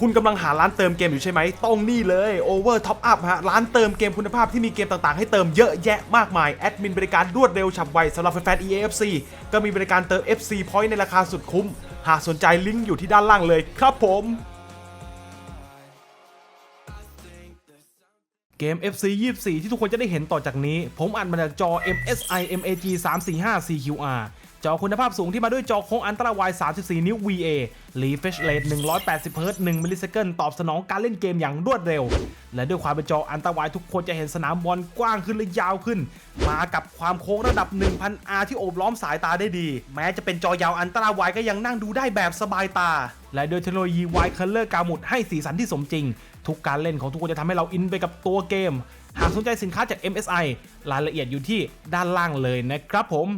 คุณกำลังหาร้านเติมเกมอยู่ใช่ไหมต้องนี่เลย Over Top Up ฮะ ร้านเติมเกมคุณภาพที่มีเกมต่างๆ ให้เติมเยอะแยะมากมาย แอดมินบริการรวดเร็วฉับไวสำหรับแฟนๆ EAFC ก็มีบริการเติม FC Point ในราคาสุดคุ้ม หากสนใจลิงก์อยู่ที่ด้านล่างเลยครับผมเกม FC 24 ที่ทุกคนจะได้เห็นต่อจากนี้ ผมอัดมาจากจอ MSI MAG 345 CQR จอคุณภาพสูงที่มาด้วยจอโค้งอันตราไวด์34 นิ้ว VA Refresh Rate 180 Hz 1มิลลิเซคันตอบสนองการเล่นเกมอย่างรวดเร็ว และด้วยความเป็นจออันตราไวทุกคนจะเห็นสนามบอลกว้างขึ้นและยาวขึ้น มากับความโค้งระดับ 1000R ที่โอบล้อมสายตาได้ดี แม้จะเป็นจอยาวอันตราไวก็ยังนั่งดูได้แบบสบายตา และด้วยเทคโนโลยี Wide Color กาหมุดให้สีสันที่สมจริง ทุกการเล่นของทุกคนจะทำให้เราอินไปกับตัวเกม หากสนใจสินค้าจาก MSI รายละเอียดอยู่ที่ด้านล่างเลยนะครับผม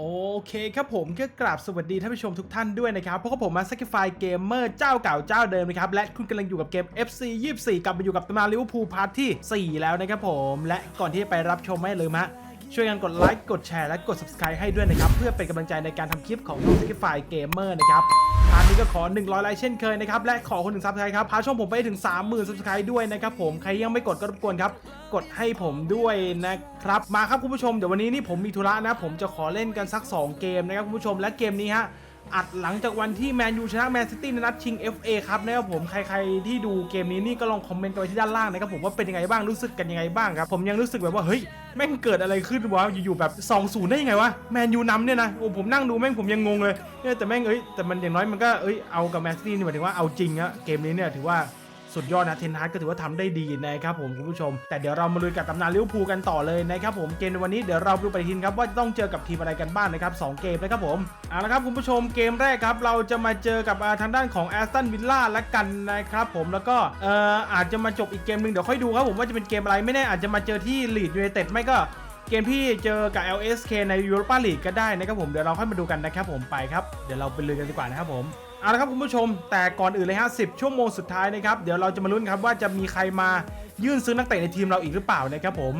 โอเคครับผมก็กราบสวัสดีท่านผู้ชมทุกท่านด้วยนะครับ เพราะว่าผมมา Sacrifice Gamer เจ้าเก่าเจ้าเดิมนะครับ และคุณกำลังอยู่กับเกม FC 24 กลับมาอยู่กับตำนานลิเวอร์พูลพาร์ทที่ 4 แล้วนะครับผม และก่อนที่จะไปรับชมไม่ลืมฮะ ช่วยกันกดไลค์กดแชร์และกด subscribe ให้ด้วยนะครับ เพื่อเป็นกำลังใจในการทำคลิปของช่อง Sacrifice Gamer นะครับพาร์ทนี้ก็ขอ 100ไลค์เช่นเคยนะครับ และขอคนหนึ่งซับสไครต์ครับ พาช่องผมไปถึง 30,000 subscribe ด้วยนะครับผมใครยังไม่กดก็รบกวนครับ กดให้ผมด้วยนะครับมาครับคุณผู้ชมเดี๋ยววันนี้นี่ผมมีธุระนะ ผมจะขอเล่นกันสัก 2 เกมนะครับคุณผู้ชมและเกมนี้ฮะ อัดหลังจากวันที่แมนยูชนะแมนซิตี้ในนัดชิง FA ครับนะครับผมใครๆที่ดูเกมนี้นี่ก็ลองคอมเมนต์กันไว้ที่ด้านล่างนะครับผมว่าเป็นยังไงบ้างรู้สึกกันยังไงบ้างครับผมยังรู้สึกแบบว่าเฮ้ยแม่งเกิดอะไรขึ้นวะอยู่ๆแบบ 2-0 ได้ยังไงวะแมนยูนำเนี่ยนะโอ้ผมนั่งดูแม่งผมยังงงเลยเนี่ยแต่แม่งเอ้ยแต่มันอย่างน้อยมันก็เอ้ยเอากับแมนซิตี้นี่หมายถึงว่าเอาจริงอะเกมนี้เนี่ยถือว่า สุดยอดนะเทนฮาร์ดก็ถือว่าทำได้ดีนะครับผมคุณผู้ชม แต่เดี๋ยวเรามาลุยกับตำนานลิเวอร์พูลกันต่อเลยนะครับผมเกมในวันนี้เดี๋ยวเราดูปฏิทินครับว่าจะต้องเจอกับทีมอะไรกันบ้างนะครับสองเกมนะครับผมเอาละครับคุณผู้ชมเกมแรกครับเราจะมาเจอกับทางด้านของแอสตันวิลล่าและกันนะครับผมแล้วก็เอ่ออาจจะมาจบอีกเกมหนึ่งเดี๋ยวค่อยดูครับผมว่าจะเป็นเกมอะไรไม่แน่อาจจะมาเจอที่ลีดยูไนเต็ดไม่ก็เกมที่เจอกับ LSK ใน Europa League ก็ได้นะครับผมเดี๋ยวเราค่อยมาดูกันนะครับผมไปครับเดี๋ยวเราไปลุยกันดีกว่านะครับผม เอาละครับคุณผู้ชม แต่ก่อนอื่นเลยฮะ10ชั่วโมงสุดท้ายนะครับ เดี๋ยวเราจะมาลุ้นครับว่าจะมีใครมายื่นซื้อนักเตะในทีมเราอีกหรือเปล่านะครับผม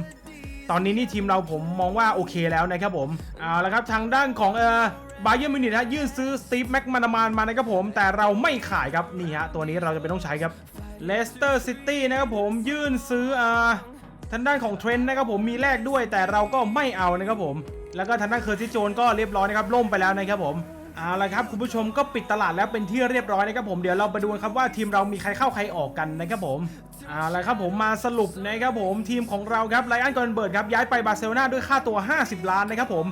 ตอนนี้นี่ทีมเราผมมองว่าโอเคแล้วนะครับผม เอาละครับทางด้านของเออบาเยอร์มิวนิกฮะยื่นซื้อสตีฟแม็กมานามานมานะครับผม แต่เราไม่ขายครับนี่ฮะตัวนี้เราจะเป็นต้องใช้ครับเลสเตอร์ซิตี้นะครับผมยื่นซื้อเอ่าทางด้านของเทรนด์นะครับผมมีแลกด้วยแต่เราก็ไม่เอานะครับผม แล้วก็ทางด้านเคอร์ติโจนก็เรียบร้อยนะครับล่มไปแล้วนะครับผม เอาละครับคุณผู้ชมก็ปิดตลาดแล้วเป็นที่เรียบร้อยนะครับผมเดี๋ยวเราไปดูกันครับว่าทีมเรามีใครเข้าใครออกกันนะครับผมเอาละครับผมมาสรุปนะครับผมทีมของเราครับไลออนกอนเบิร์ดครับย้ายไปบาร์เซโลนาด้วยค่าตัว 50 ล้านนะครับผม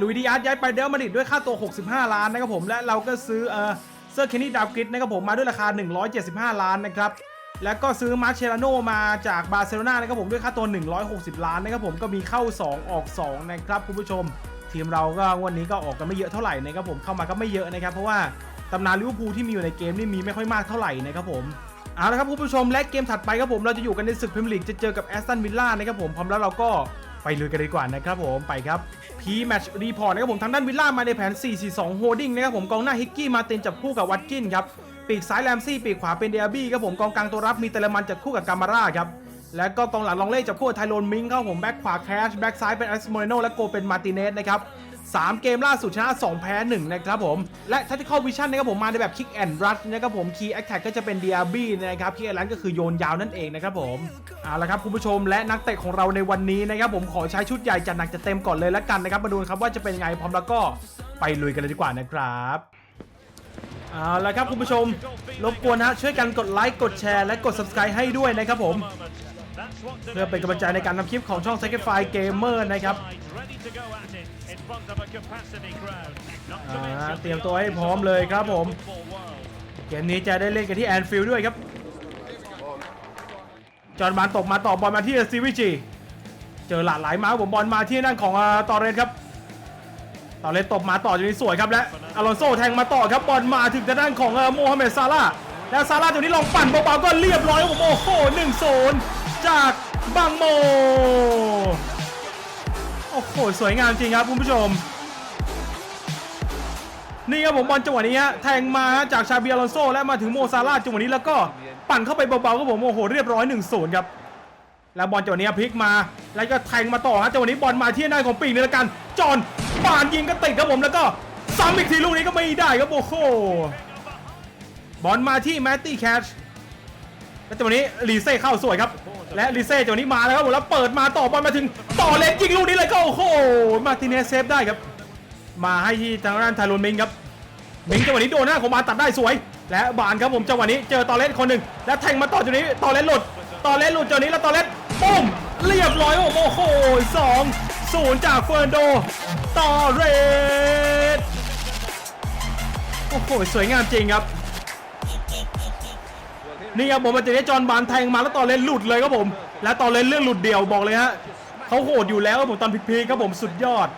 ลุยดิอาร์ตย้ายไปเดลมาดริดด้วยค่าตัว 65 ล้านนะครับผมและเราก็ซื้อเออเซอร์เคนนี่ดาวกริดนะครับผมมาด้วยราคา 175 ล้านนะครับแล้วก็ซื้อมาร์เชลาโนมาจากบาร์เซโลนานะครับผมด้วยค่าตัว 160 ล้านนะครับผมก็มีเข้า 2 ออก 2 นะครับคุณผู้ชม ทีมเราก็วันนี้ก็ออกกันไม่เยอะเท่าไหร่นะครับผมเข้ามาก็ไม่เยอะนะครับ เพราะว่าตำนานลิเวอร์พูลที่มีอยู่ในเกมนี่มีไม่ค่อยมากเท่าไหร่นะครับผมเอาละครับคุณผู้ชมและเกมถัดไปครับผมเราจะอยู่กันในศึกพรีเมียร์ลีกจะเจอกับแอสตันวิลล่านะครับผมพร้อมแล้วเราก็ไปลุยกันเลยดีกว่านะครับผมไปครับพีแมชรีพอร์ตนะครับผมทางด้านวิลล่ามาในแผน 4-4-2 โฮดดิ้งนะครับผมกองหน้าฮิกกี้มาเต็นจับคู่กับวัตกินครับปีกซ้ายแรมซี่ปีกขวาเป็นเดียบี้ครับผมกองกลางตัวรับมีเตเลมันจัดคู่กับกามาร่าครับ แล้วก็กองหลังลองเล่จับคู่ไทโรนมิงครับผมแบ็คขวาแคชแบ็คซ้ายเป็นอ l ิโมเรโนและโกเป็นมาร์ติเนสนะครับสามเกมล่าสุดชนะ 2 แพ้ 1 นะครับผม และ Tactical Vision นะครับผมมาในแบบ Kick and Rush นะครับผม Key Attack ก็จะเป็น DRB นะครับ Kick and Rush ก็คือโยนยาวนั่นเองนะครับผมเอาละครับคุณผู้ชมและนักเตะของเราในวันนี้นะครับผมขอใช้ชุดใหญ่จัดหนักจัดเต็มก่อนเลยละกันนะครับมาดูครับว่าจะเป็นไงพร้อมแล้วก็ไปลุยกันเลยดีกว่านะครับเอาละครับคุณผู้ชมรบกวนนะช่วยกันกดไลค์กดแชร์และกด subscribe ให้ด้วยนะครับผม เพื่อเป็นกำลังใจในการทำคลิปของช่อง Sacrifice Gamer นะครับอ่าเตรียมตัวให้พร้อมเลยครับผม เกมนี้จะได้เล่นกันที่แอนฟิลด์ด้วยครับ จอห์นบานตกมาต่อบอลมาที่ซีวิจีเจอหลาดไหลมาครับผมบอลมาที่นั่นของอ่าตอเรนครับต่อเลยตบมาต่อจนนี้สวยครับและอลอนโซแทงมาต่อครับบอลมาถึงทางด้านของเอ่อโมฮัมเหม็ดซาร่าห์แล้วซาร่าห์ตัวนี้ลองปั่นเบาๆก็เรียบร้อยครับผมโอ้โหหนึ่งโซน จากบังโม โอ้โห สวยงามจริงครับคุณผู้ชม นี่ครับผมบอลจังหวะนี้ฮะแทงมาจากชาเบียลอนโซและมาถึงโมซาร่าจังหวะนี้แล้วก็ปั่นเข้าไปเบาๆครับผมโอ้โหเรียบร้อย1นศูนย์ครับแล้วบอลจังหวะนี้พลิกมาแล้วก็แทงมาต่อฮะจังหวะนี้บอลมาที่หน้าของปีกนี่ละกันจอนปานยิงก็ติดครับผมแล้วก็ซ้ำอีกทีลูกนี้ก็ไม่ได้ครับโอ้โหบอลมาที่แมตตี้แคชแล้วจังหวะนี้ลีเซ่เข้าสวยครับ และลีเซ่จังหวะนี้มาแล้วครับผมแล้วเปิดมาต่อบอลมาถึงต่อเลนยิงลูกนี้เลยก็โอ้โหมาติเนสเซฟได้ครับ มาให้ที่ทางด้านทโรนมิงครับมิงจังหวะนี้โดนหน้าของมาตัดได้สวย และบานครับผมจังหวะนี้เจอตอเลสคนหนึ่งแล้วแทงมาต่อจังหวะนี้ตอเลสหลุดตอเลสหลุดจังหวะนี้แล้วตอเลสปุ้มเรียบร้อยโอ้โหสองศูนย์จากเฟอร์นโดต่อเรสโอ้โหสวยงามจริงครับ นี่ครับผมมาเจอจอห์นบานแทงมาแล้วตอเลสหลุดเลยครับผม และตอเลสเรื่องหลุดเดี่ยวบอกเลยฮะเขาโหดอยู่แล้วครับผมตอนพีคๆครับผมสุดยอด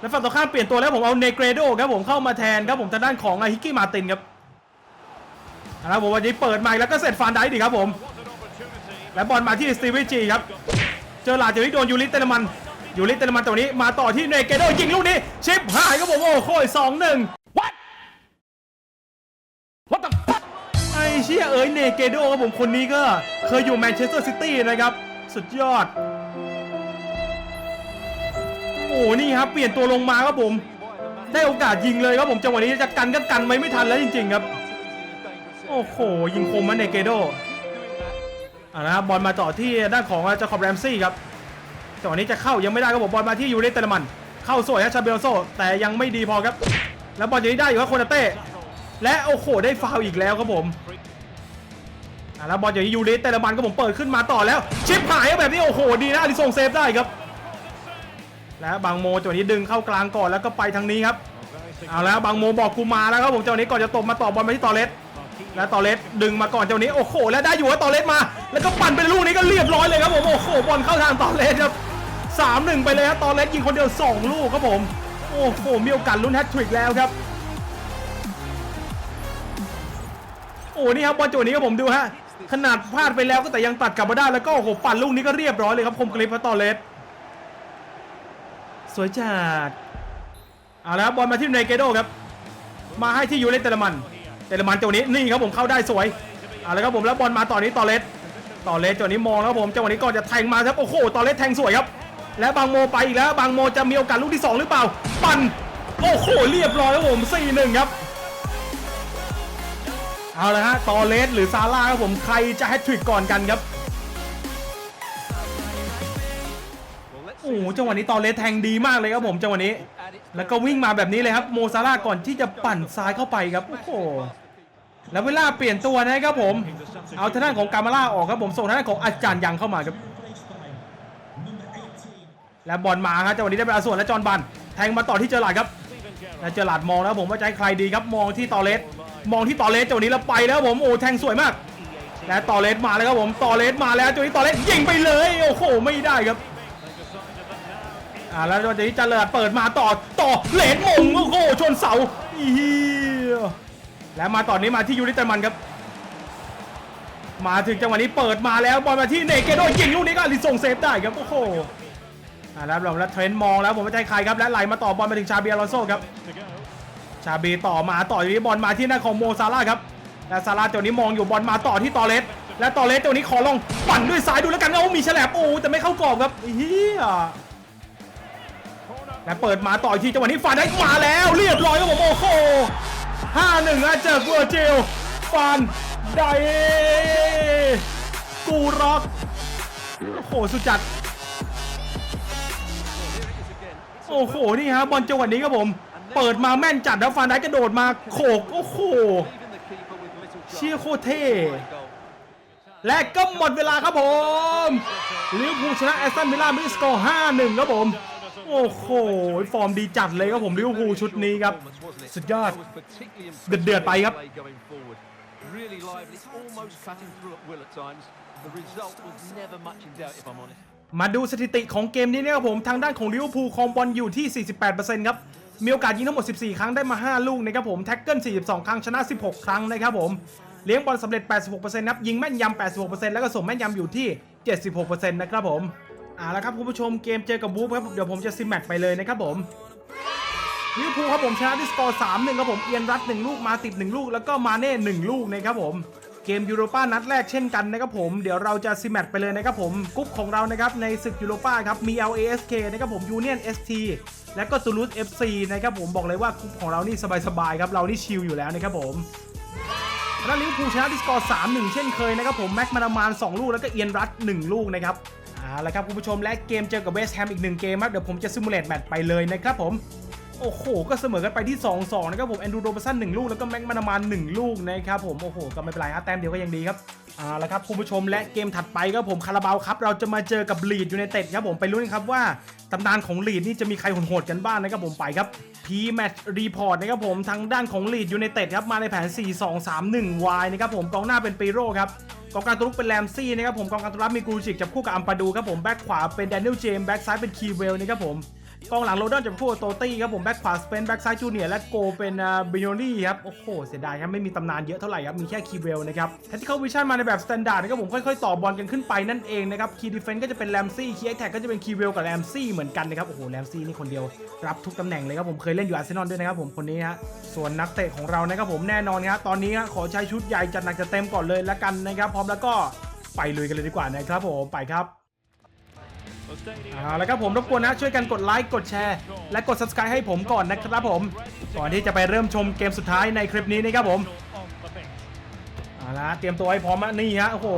แล้วฝั่งตรงข้ามเปลี่ยนตัวแล้วผมเอาเนเกรโดครับผมเข้ามาแทนครับผมทางด้านของไอฮิกกี้มาตินครับนะครับผมวันนี้เปิดมาอีกแล้วก็เสร็จฟานได้ดีครับผม และบอลมาที่สตีวิจีครับ เจอหลาดจากนี้โดนยูริเตเลมันยูริเตเลมันตัวนี้มาต่อที่เนเกรโดยิงลูกนี้ชิปหายครับผมโอ้โหสองหนึ่ง เชียเอ้ยเนเกโดครับผมคนนี้ก็เคยอยู่แมนเชสเตอร์ซิตี้นะครับ สุดยอด โอ้โหนี่ครับ เปลี่ยนตัวลงมาครับผม ได้โอกาสยิงเลยครับผมจังหวะนี้จะกันก็กันไม่ไม่ทันแล้วจริง ๆ ครับ โอ้โห ยิงคมมันเนเกโดอ่านะครับบอลมาต่อที่ด้านของเจาคอบแรมซี่ครับจังหวะนี้จะเข้ายังไม่ได้ครับผมบอลมาที่ยูเริเตอร์มัน เข้าสวยครับชาเบลโซแต่ยังไม่ดีพอครับ แล้วบอลจะได้อยู่ครับโคนาเต้ และโอ้โหได้ฟาวล์อีกแล้วครับผมอ่าแล้วบอลอย่างนี้ยูริเตอร์มันก็ผมเปิดขึ้นมาต่อแล้ว ชิปหายแบบนี้โอ้โหดีนะอลิซงเซฟได้ครับ แล้วบางโมจังหวะนี้ดึงเข้ากลางก่อนแล้วก็ไปทางนี้ครับเอาแล้วบางโมบอกกูมาแล้วครับผมจังหวะนี้ก่อนจะตบมาต่อบอลมาที่ตอเลสแล้วตอเลสดึงมาก่อนจังหวะนี้โอ้โห แล้วได้อยู่ว่าตอเลสมา แล้วก็ปั่นเป็นลูกนี้ก็เรียบร้อยเลยครับผมโอ้โหบอลเข้าทางตอเลสครับสามหนึ่งไปเลยครับตอเลสยิงคนเดียวสองลูกครับผม โอ้โหมีโอกาสลุ้นแฮตทริกแล้วครับ อ้นี่ครับบอลจังหวะนี้ครับผมดูฮะขนาดพลาดไปแล้วก็แต่ยังตัดกลับมาได้แล้วก็โอ้โหปั่นลูกนี้ก็เรียบร้อยเลยครับคมกริบตอเลสสวยจัดเอาแล้วบอลมาที่เนเกโดครับ มาให้ที่ยูเลนเตลมันเตลมันจังหวะนี้นี่ครับผมเข้าได้สวยเอาแล้วครับผมแล้วบอลมาต่อนี้ต่อเลสต่อเลสจังหวะนี้มองแล้วผมจังหวะนี้ก่อนจะแทงมาครับโอ้โหต่อเลสแทงสวยครับ แล้วบางโมไปอีกแล้วบางโมจะมีโอกาสลูกที่สองหรือเปล่า ปั่นโอ้โหเรียบร้อยครับผม4-1ครับ เอาละฮะตอเลสหรือซาร่าครับผมใครจะแฮตทริกก่อนกันครับโอ้โหจังหวะนี้ตอเลสแทงดีมากเลยครับผมจังหวะนี้ แล้วก็วิ่งมาแบบนี้เลยครับโมซาร่าก่อนที่จะปั่นซ้ายเข้าไปครับโอ้โหแล้วเวลาเปลี่ยนตัวนะครับผม เอาทางด้านของกามาล่าออกครับผมส่งทางด้านของอาจารย์ยังเข้ามาครับ แล้วบอลมาครับจังหวะนี้ได้เป็นอาส่วนและจอห์นบัน แทงมาต่อที่เจอหลาดครับแล้วเจอหลาดมองแล้วผมว่าให้ใครดีครับมองที่ตอเลส มองที่ตอเลสจังหวะนี้แล้วไปแล้วผมโอ้แทงสวยมาก และตอเลสมาแล้วครับผมตอเลสมาแล้วจังหวะนี้ตอเลสยิงไปเลยโอ้โหไม่ได้ครับอ่าแล้วจังหวะนี้เจริญเปิดมาต่อต่อเลนมงโอ้โหชนเสาอีแล้วมาต่อนนี้มาที่ยูริเตอร์มันครับ มาถึงจังหวะนี้เปิดมาแล้วบอลมาที่เนเกโดยิงลูกนี้ก็อลิซงเซฟได้ครับโอ้โหอ่าแล้วเราแล้วเทรนมองแล้วผมไม่ใช่ใครครับและไหลมาต่อบอลมาถึงชาเบียร์ลอนโซครับาบีต่อมาต่ออยู่ที่บอลมาที่หน้าของโมซาร่าครับและซาร่าตัวนี้มองอยู่บอลมาต่อที่ตอเลสและตอเลสตัวนี้ขอลองปั่นด้วยซ้ายดูแล้วกันโอ้มีฉลบโอ้แต่ไม่เข้ากรอบครับเฮียและเปิดมาต่ออีกทีจังหวะนี้ฟานได้มาแล้วเรียบร้อยครับผมโอ้โหห้าหนึ่งนะเจอเวอร์จิลฟานได้กูร็อกโอ้โหสุดจัดโอ้โหนี่ครับบอลจังหวะนี้ครับผม เปิดมาแม่นจัดแล้วฟานได้กระโดดมาโขกโอ้โหเชี่ยโคเท่และก็หมดเวลาครับผมลิเวอร์พูลชนะแอสตันวิลล่ามิสกอร์5-1ครับผม โอ้โห ฟอร์มดีจัดเลยครับผมลิเวอร์พูลชุดนี้ครับ สุดยอด เดือดเดือดไปครับ Really lively, almost cutting through at will at times. The result was never much in doubt, if I'm honest. มาดูสถิติของเกมนี้นะครับผม ทางด้านของลิเวอร์พูลครองบอลอยู่ที่ 48%ครับ มีโอกาสยิงทั้งหมด 14 ครั้งได้มา 5 ลูกนะครับผม แท็กเกิล 42 ครั้งชนะ 16 ครั้งนะครับผม เลี้ยงบอลสำเร็จ 86%ครับยิงแม่นยำ 86%แล้วก็ส่งแม่นยำอยู่ที่ 76%นะครับผมอ่าแล้วครับคุณผู้ชมเกมเจอกับบูฟครับเดี๋ยวผมจะซิมแมตช์ไปเลยนะครับผมลิเวอร์พูลครับผมชนะด้วยสกอร์3-1ครับผมเอียนรัต1ลูกมาติด1ลูก แล้วก็มาเน่1ลูกนะครับผม เกมยูโรป้านัดแรกเช่นกันนะครับผม เดี๋ยวเราจะซิแมตไปเลยนะครับผมกรุ๊ปของเรานะครับในศึกยูโรป้าครับมี LASK นะครับผม Union ST และก็ตูลูส FC นะครับผมบอกเลยว่ากรุ๊ปของเรานี่สบายๆครับเรานี่ชิลอยู่แล้วนะครับผมแล้วลิเวอร์พูลชนะที่สกอร์3-1 เช่นเคยนะครับผมแม็กมานามาน 2 ลูกแล้วก็เอียนรัต1ลูกนะครับเอาละครับคุณผู้ชมและเกมเจอกับเวสต์แฮมอีก1เกมครับเดี๋ยวผมจะซิมูเลตแมตช์ไปเลยนะครับผม โอ้โห ก็เสมอกันไปที่ 2-2 นะครับผมแอนดูโรบสัน1ลูก แล้วก็แม็กมานามาน1ลูกนะครับผม โอ้โห ก็ไม่เป็นไรฮะแต้มเดียวก็ยังดีครับเอาละครับคุณผู้ชมและเกมถัดไปครับผมคาราบาวครับ เราจะมาเจอกับลีดอยูไนเต็ดครับผมไปลุ้นครับว่าตำนานของลีดนี่จะมีใครโหดๆกันบ้างนะครับผมไปครับพีแมตช์รีพอร์ตนะครับผมทางด้านของลีดอยูไนเต็ดครับมาในแผน 4-2-3-1 Y นะครับผมกองหน้าเป็นปีโร่ครับกองกลางตัวลุกเป็นแรมซี่นะครับผมกองกลางตัวรับมีกรูจิกจับคู่กับอัมปาดูครับผมแบ็คขวาเป็นแดเนียลเจมส์แบ็คซ้ายเป็นคีเวลนะครับผม กองหลังโรดอนจับคู่กับโตตี้ครับผมแบ็คขวาสเปนแบ็คซ้ายจูเนียร์และโกเป็นบิโนลี่ครับโอ้โหเสียดายครับไม่มีตำนานเยอะเท่าไหร่ครับมีแค่คีเวลนะครับแทติคอลวิชั่นมาในแบบสแตนดาร์ดนะครับผมค่อยๆต่อบอลกันขึ้นไปนั่นเองนะครับคีดีเฟนต์ก็จะเป็นแรมซี่คีแอคแท็กก็จะเป็นคีเวลกับแรมซี่เหมือนกันนะครับโอ้โหแรมซี่นี่คนเดียวรับทุกตำแหน่งเลยครับผมเคยเล่นอยู่อาร์เซนอลด้วยนะครับผมคนนี้ฮะส่วนนักเตะของเรานะครับผมแน่นอนครับตอนนี้ขอใช้ชุดใหญ่จัดหนักจัดเต็มก่อนเลยละกันนะครับพร้อมแล้วก็ไปลุยกันเลยดีกว่านะครับผมไปครับ เอาละครับผมรบกวนนะช่วยกันกดไลค์กดแชร์ และกด subscribe ให้ผมก่อนนะครับผม ก่อนที่จะไปเริ่มชมเกมสุดท้ายในคลิปนี้นะครับผมเอาละเตรียมตัวให้พร้อมนะนี่ฮะโอ้โห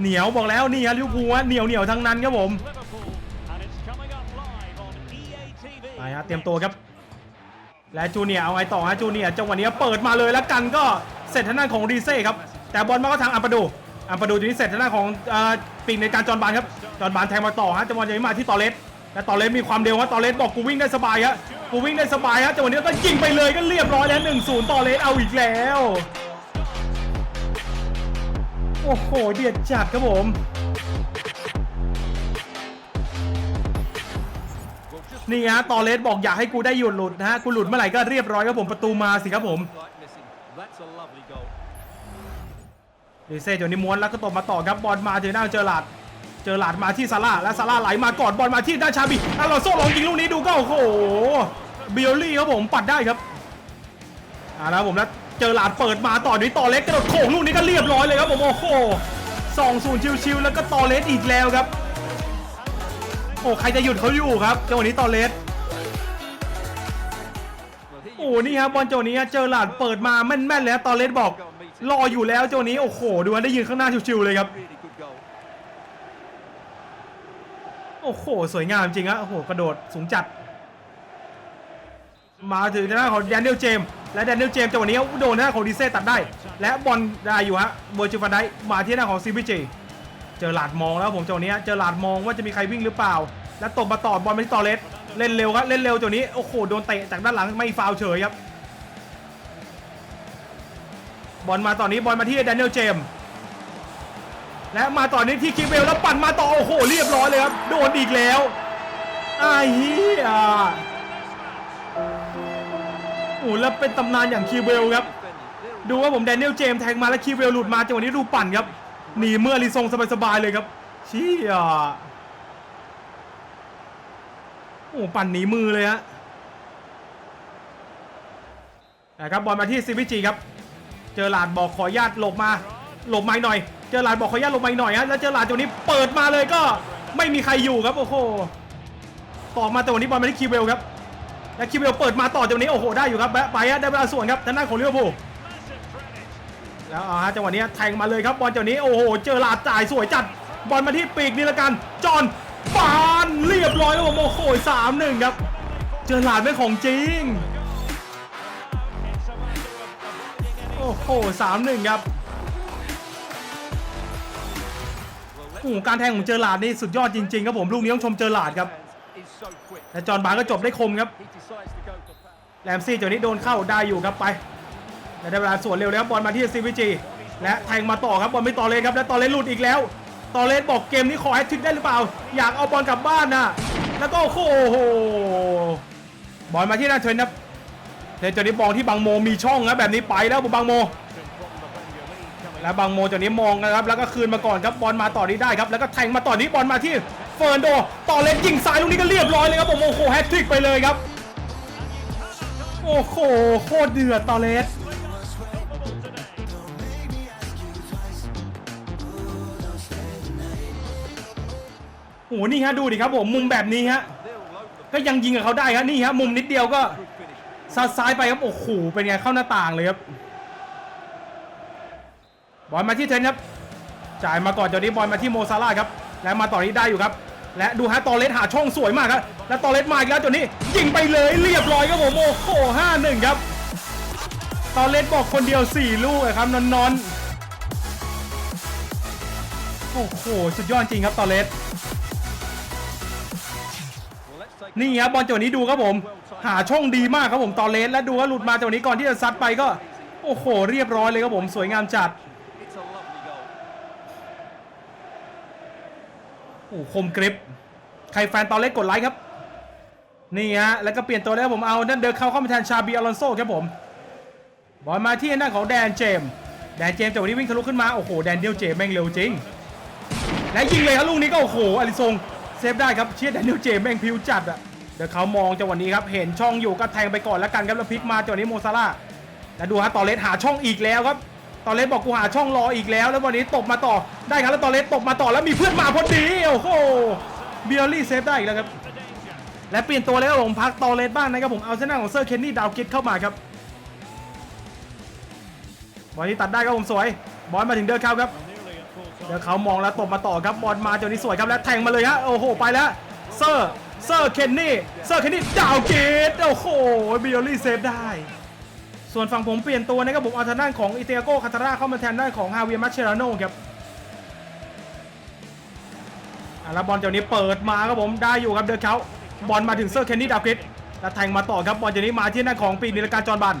เหนียวบอกแล้วนี่ฮะลิวอร์พูลฮะเหนียวเหนียวทั้งนั้นครับผมไปฮะเตรียมตัวครับ และจูเนียเอาไงต่อฮะจูเนียจังหวะนี้เปิดมาเลยแล้วกันก็เสร็จทางด้านของรีเซ่ครับ แต่บอลมาก็ทางอัมปาดู อัมาดูทีนี้เสร็จทางด้านของเอ่อปีกในการจอนบานครับจอนบานแทงมาต่อฮะจังหวะนี้มาที่ตอเลสและตอเลสมีความเร็วฮะตอเลสบอกกูวิ่งได้สบายฮะกูวิ่งได้สบายฮะจังหวะนี้ก็ยิงไปเลยก็เรียบร้อยแล้ว1นศูนย์ตอเลสเอาอีกแล้วโอ้โหเดือดจัดครับผม นี่ฮะตอเลสบอกอยากให้กูได้หยุดหลุดนะฮะ กูหลุดเมื่อไหร่ก็เรียบร้อยครับผม ประตูมาสิครับผม ดีเซ่จนนี้ม้วนแล้วก็ตบมาต่อครับบอลมาถึงหน้าเจอหลาดเจอหลาดมาที่ซาร่าและซาร่าไหลมาก่อนบอลมาที่ด้านชาบิอาลอนโซ่ลองยิงลูกนี้ดูก็โอ้โหเบลลี่ครับผมปัดได้ครับอ่าแล้วผมแล้วเจอหลาดเปิดมาต่อนี้ต่อเล็กกระโดดโขงลูกนี้ก็เรียบร้อยเลยครับผมโอ้โหสองศูนย์ชิวๆแล้วก็ต่อเลสอีกแล้วครับโอ้ใครจะหยุดเขาอยู่ครับจังหวะนี้ต่อเลสโอ้นี่ครับบอลโจนี้เจอหลาดเปิดมาแม่นๆเลยฮะตอนเลสบอก รออยู่แล้วโจนี้โอ้โหดูมันได้ยืนข้างหน้าชิวๆเลยครับโอ้โหสวยงามจริงฮะโอ้โหกระโดดสูงจัด มาถึงทางด้าของแดเนียลเจมส์และแดเนียลเจมส์จังหวะนี้โดนทางด้าของดีเซ่ตัดได้ และบอลได้อยู่ฮะเบอร์จิฟันได้มาที่หน้าของซีบีจีเจอหลาดมองแล้วผมจังหวะนี้เจอหลาดมองว่าจะมีใครวิ่งหรือเปล่า แล้วตบมาต่อบอลไปที่ตอเลสเล่นเร็วครับเล่นเร็วจังหวะนี้โอ้โหโดนเตะจากด้านหลังไม่ฟาวเฉยครับ บอลมาตอนนี้บอลมาที่แดเนียลเจมส์และมาตอนนี้ที่คิวเบลแล้วปั่นมาต่อโอ้โหเรียบร้อยเลยครับ โดนอีกแล้วไอ้เหี้ยโอ้แล้วเป็นตำนานอย่างคิวเบลครับ ดูว่าผมแดเนียลเจมส์แทงมาแล้วคิวเบลหลุดมาจังหวะนี้ดูปั่นครับหนีเมื่อรีทรงสบายๆเลยครับเชี่ยโอ้ปั่นหนีมือเลยฮะนะครับบอลมาที่ซีวิจีครับ เจอหลาดบอกขอญาตหลบมาหลบไม้หน่อย เจอหลาดบอกขอญาตหลบไม้หน่อยฮะแล้วเจอหลาดจัวนี้เปิดมาเลยก็ไม่มีใครอยู่ครับโอ้โหต่อมาแต่วันนี้บอลมาที่คิวเบลครับและคิวเบลเปิดมาต่อจังหวะนี้โอ้โหได้อยู่ครับแบะไปฮะได้เวลาส่วนครับทางด้านของลิเวอร์พูลแล้วเอาฮะจังหวะนี้แทงมาเลยครับบอลจังหวะนี้โอ้โหเจอหลาดจ่ายสวยจัดบอลมาที่ปีกนี่ละกันจอห์นปานเรียบร้อยครับผมโอ้โหสามหนึ่งครับ เจอหลาดไม่ของจริง อ้โหสามหนึ่งครับโอ้โหการแทงของเจอหลาดนี่สุดยอดจริงๆครับผมลูกนี้ต้องชมเจอหลาดครับแต่จอห์นบานก็จบได้คมครับแรมซี่จังหนี้โดนเข้าได้อยู่ครับไปและได้เวลาสวนเร็วแล้วบอลมาที่ซีวีจีและแทงมาต่อครับบอลไม่ต่อเลยครับและต่อเลนหลุดอีกแล้วต่อเลนบอกเกมนี้ขอแฮตทริกได้หรือเปล่า อยากเอาบอลกลับบ้านนะแล้วก็โอ้โหบอลมาที่หน้าเทรนครับ เทรนจังหวะนี้บอลที่บางโมมีช่องนะแบบนี้ไปแล้วบางโม และบางโมจากนี้มองนะครับแล้วก็คืนมาก่อนครับบอลมาต่อนี้ได้ครับแล้วก็แทงมาต่อนี้บอลมาที่เฟิร์นโดต่อเลนยิงซ้ายลูกนี้ก็เรียบร้อยเลยครับผมโอ้โหแฮตทริกไปเลยครับโอ้โหโคตรเดือดต่อเลสโอ้โหนี่ฮะดูดิครับผมมุมแบบนี้ฮะก็ยังยิงกับเขาได้ฮะนี่ฮะมุมนิดเดียวก็ ซัดซ้ายไปครับโอ้โหเป็นไงเข้าหน้าต่างเลยครับบอลมาที่เทนครับจ่ายมาก่อนจอนี้บอลมาที่โมซาร่าครับและมาต่อนี้ได้อยู่ครับ และดูฮะตอเลสหาช่องสวยมากครับและตอเลสมาอีกแล้วจอนี้ยิงไปเลยเรียบร้อยครับผมโอ้โหห้าหนึ่งครับตอเลสบอกคนเดียว 4 ลูกครับนอนนอนโอ้โหสุดยอดจริงครับตอเลสนี่ครับบอลจังหวะนี้ดูครับผม หาช่องดีมากครับผมตอเลสและดูว่าหลุดมาจังหวะนี้ก่อนที่จะซัดไปก็ โอ้โห เรียบร้อยเลยครับผมสวยงามจัดโอ้โหคมกริปใครแฟนตอเลสกดไลค์ครับ นี่ฮะแล้วก็เปลี่ยนตัวแล้วผมเอานั่นเดินเข้าเข้ามาแทนชาบีอลอนโซครับผมบอลมาที่หน้าของแดนเจมส์แดนเจมส์จังหวะนี้วิ่งทะลุขึ้นมาโอ้โหแดนเดียลเจมแม่งเร็วจริงและยิงเลยครับลูกนี้ก็โอ้โหอลิซงเซฟได้ครับเชียร์แดนเนียลเจมแม่งพิวจัดอะ เดี๋ยวเขามองจังหวะนี้ครับ เห็นช่องอยู่ก็แทงไปก่อนแล้วกันครับแล้วพลิกมาจังหวะนี้โมซาร่าแล้วดูฮะตอเลสหาช่องอีกแล้วครับตอเลสบอกกูหาช่องรออีกแล้ว แล้ววันนี้ตบมาต่อได้ครับแล้วตอเลสตบมาต่อแล้วมีเพื่อนมาพอดีโอ้โหเบียรี่เซฟได้อีกแล้วครับและเปลี่ยนตัวแล้วผมพักตอเลสบ้างนะครับผมเอาเส้นหน้าของเซอร์เคนนี่ดาวกิดเข้ามาครับบอลนี้ตัดได้ครับผมสวยบอลมาถึงเดินเข้าครับเดี๋ยวเขามองแล้วตบมาต่อครับบอลมาจนนี้สวยครับแล้วแทงมาเลยฮะโอ้โหไปแล้วเซอร์ เซอร์เคนนี่เซอร์เคนนี่ดาวเกตโอ้โหบิโอลี่เซฟได้ ส่วนฝั่งผมเปลี่ยนตัวนะครับผมเอาทางด้านของอิเตียโกคาตาร่าเข้ามาแทนด้านของฮาเวียมัชเชราโนครับแล้วบอลเจ้านี้เปิดมาครับผมได้อยู่ครับเดินเขาบอลมาถึงเซอร์เคนนี่ดาวเกตแล้วแทงมาต่อครับบอลเจ้านี้มาที่หน้าของปีนิรการจอร์นบัน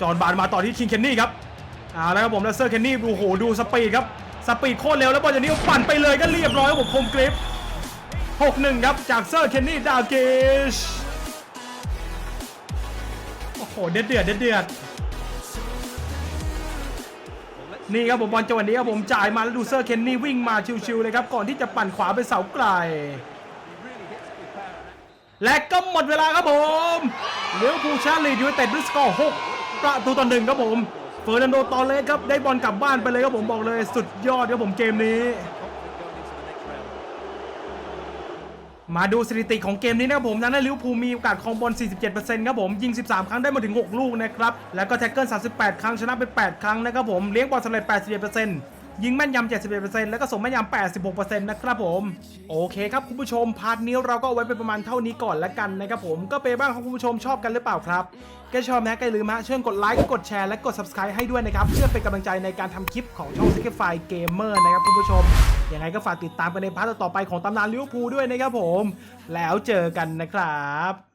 จอร์นบันมาต่อที่คิงเคนนี่ครับเอาแล้วครับผมแล้วเซอร์เคนนี่ดูโหดูสปีดครับสปีดโคตรเร็วแล้วบอลจานี้ปั่นไปเลยก็เรียบร้อยครับผมคมกริป 6-1 ครับ จากเซอร์เคนนี่ดาวเกชโอ้โห เดือดเดือดเดือดนี่ครับผมบอลจังหวะนี้ครับผมจ่ายมาแล้วดูเซอร์เคนนี่วิ่งมาชิวๆเลยครับ ก่อนที่จะปั่นขวาไปเสาไกล และก็หมดเวลาครับผมเลี้ยวภูชาลีดยูเต็ดด้วยสกอร์6ประตูต่อหนึ่งครับผมเฟอร์นันโดตอเลสครับ ได้บอลกลับบ้านไปเลยครับผมบอกเลยสุดยอดครับผมเกมนี้ มาดูสถิติของเกมนี้นะครับผมนั้นลิวพูมีโอกาสครองบอล 47%ครับผม ยิง 13 ครั้งได้มาถึง 6 ลูกนะครับ แล้วก็แท็กเกิล 38 ครั้งชนะไป 8 ครั้งนะครับผม เลี้ยงบอลสำเร็จ 81%ยิงแม่นยำ 71%แล้วก็ส่งแม่นยำ 86%นะครับผม โอเคครับคุณผู้ชม พาร์ทนี้เราก็เอาไว้เป็นประมาณเท่านี้ก่อนละกันนะครับผม ก็เป็นบ้างของคุณผู้ชมชอบกันหรือเปล่าครับก็ชอบนะก็อย่าลืมฮะเชิญกดไลค์กดแชร์และกด subscribe ให้ด้วยนะครับ เพื่อเป็นกำลังใจในการทำคลิปของช่อง s i c k e f y Gamer นะครับคุณผู้ชม ยังไงก็ฝากติดตามกันในพาร์ทต่อไปของตำนานลิเวอร์พูลด้วยนะครับผม แล้วเจอกันนะครับ